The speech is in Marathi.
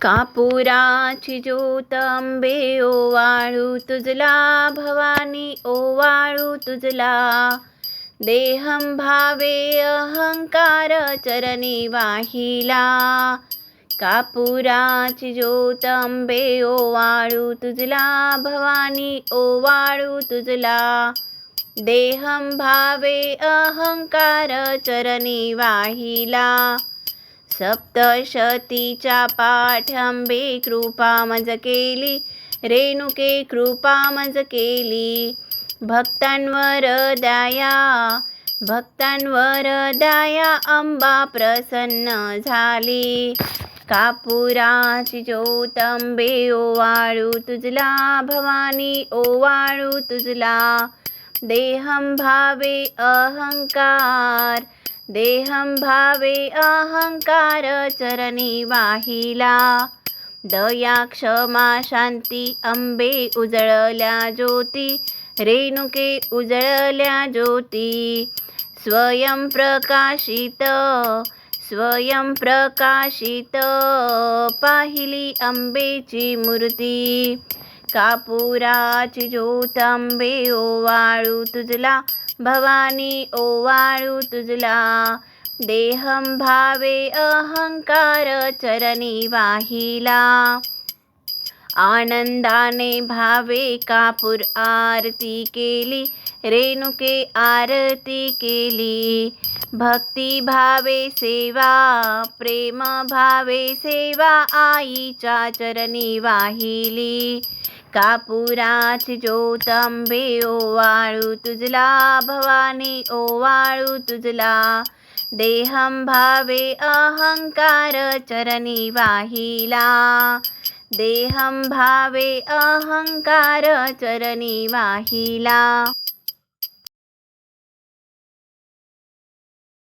कापुराची ज्योत अंबे ओवाळू तुझला भवानी ओवाळू तुझला. देहं भावे अहंकार चरणी वाहिला. कापुराची ज्योत अंबे ओवाळू तुझला भवानी ओवाळू तुझला. देहं भावे अहंकार चरणी वाहिला. सप्तशतीच्या पाठंबे कृपा मज केली. रेणुके कृपा मज केली. भक्तांवर दया भक्तांवर दया अंबा प्रसन्न झाली. कापुराची ज्योतंबे ओवाळू तुझला भवानी ओवाळू तुझला. देहं भावे अहंकार देहं भावे अहंकार चरणी वाहिला. दया क्षमा शांती अंबे उजळल्या ज्योती रेणुके उजळल्या ज्योती. स्वयं प्रकाशित स्वयं प्रकाशित पाहिली अंबेची मूर्ती. कापुराची ज्योत अंबे ओवाळू तुझला भवानी ओवाळू तुझला. देहं भावे अहंकार चरणी वाहिला. आनंदाने भावे कापूर आरती केली रेणुके आरती केली. भक्ती भावे सेवा प्रेम भावे सेवा आईच्या चरणी वाहिली. कापुराची ज्योतंबे ओ ओवाळू तुझला भवानी ओवाळू तुझला. देहं भावे अहंकार चरणी वाहिला. देहं भावे अहंकार चरणी वाहिला.